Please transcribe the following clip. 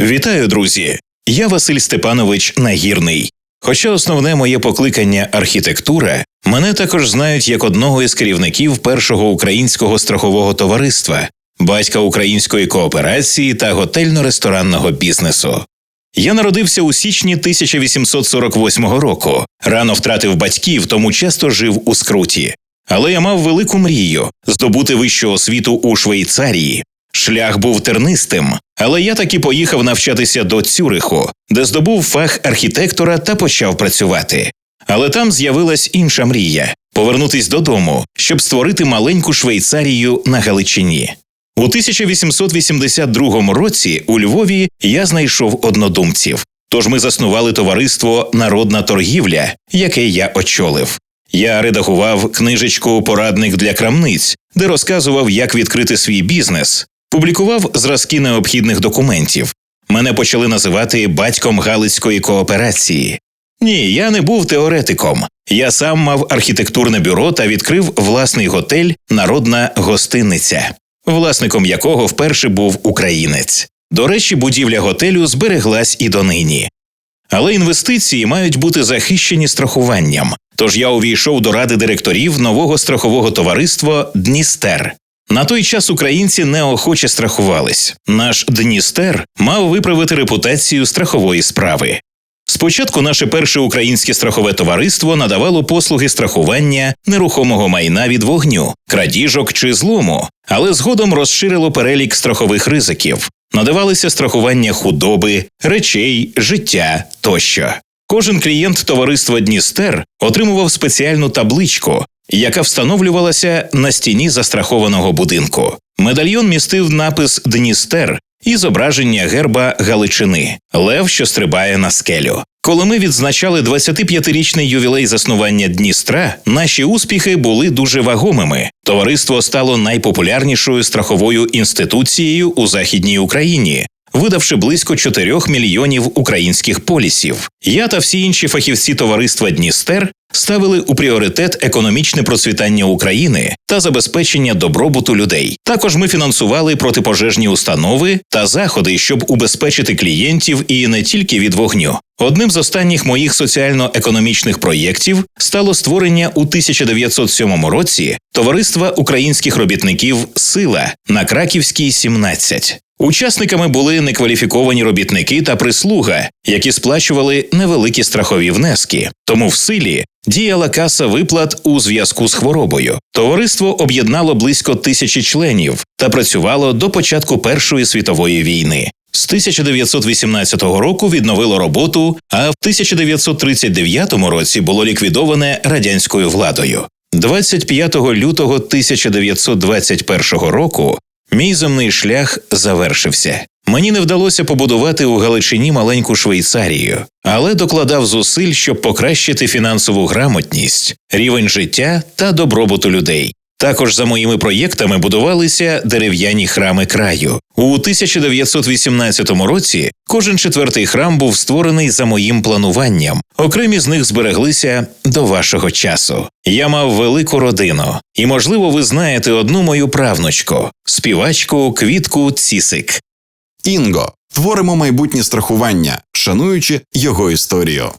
Вітаю, друзі! Я Василь Степанович Нагірний. Хоча основне моє покликання архітектура, мене також знають як одного із керівників першого українського страхового товариства, батька української кооперації та готельно-ресторанного бізнесу. Я народився у січні 1848 року, рано втратив батьків, тому часто жив у скруті. Але я мав велику мрію здобути вищу освіту у Швейцарії. Шлях був тернистим, але я таки поїхав навчатися до Цюриху, де здобув фах архітектора та почав працювати. Але там з'явилась інша мрія повернутись додому, щоб створити маленьку Швейцарію на Галичині. У 1882 році у Львові я знайшов однодумців. Тож ми заснували товариство Народна торгівля, яке я очолив. Я редагував книжечку Порадник для крамниць, де розказував, як відкрити свій бізнес, публікував зразки необхідних документів. Мене почали називати батьком Галицької кооперації. Ні, я не був теоретиком. Я сам мав архітектурне бюро та відкрив власний готель Народна гостиниця, власником якого вперше був українець. До речі, будівля готелю збереглась і донині. Але інвестиції мають бути захищені страхуванням. Тож я увійшов до ради директорів нового страхового товариства Дністер. На той час українці неохоче страхувались. Наш Дністер мав виправити репутацію страхової справи. Спочатку наше перше українське страхове товариство надавало послуги страхування нерухомого майна від вогню, крадіжок чи злому, але згодом розширило перелік страхових ризиків. Надавалися страхування худоби, речей, життя тощо. Кожен клієнт товариства Дністер отримував спеціальну табличку, яка встановлювалася на стіні застрахованого будинку. Медальйон містив напис Дністер і зображення герба Галичини Лев, що стрибає на скелю. Коли ми відзначали 25-річний ювілей заснування Дністра, наші успіхи були дуже вагомими. Товариство стало найпопулярнішою страховою інституцією у західній Україні. Видавши близько 4 мільйонів українських полісів, я та всі інші фахівці товариства Дністер ставили у пріоритет економічне процвітання України та забезпечення добробуту людей. Також ми фінансували протипожежні установи та заходи, щоб убезпечити клієнтів і не тільки від вогню. Одним з останніх моїх соціально-економічних проєктів стало створення у 1907 році товариства українських робітників Сила на Краківській 17. Учасниками були некваліфіковані робітники та прислуга, які сплачували невеликі страхові внески. Тому в силі діяла каса виплат у зв'язку з хворобою. Товариство об'єднало близько тисячі членів та працювало до початку Першої світової війни. З 1918 року відновило роботу, а в 1939 році було ліквідоване радянською владою. 25 лютого 1921 року Мій земний шлях завершився. Мені не вдалося побудувати у Галичині маленьку Швейцарію, але докладав зусиль, щоб покращити фінансову грамотність, рівень життя та добробуту людей. Також за моїми проєктами будувалися дерев'яні храми краю. У 1918 році кожен четвертий храм був створений за моїм плануванням. Окремі з них збереглися до вашого часу. Я мав велику родину, і, можливо, ви знаєте одну мою правнучку співачку Квітку Цісик. Інго творимо майбутнє страхування, шануючи його історію.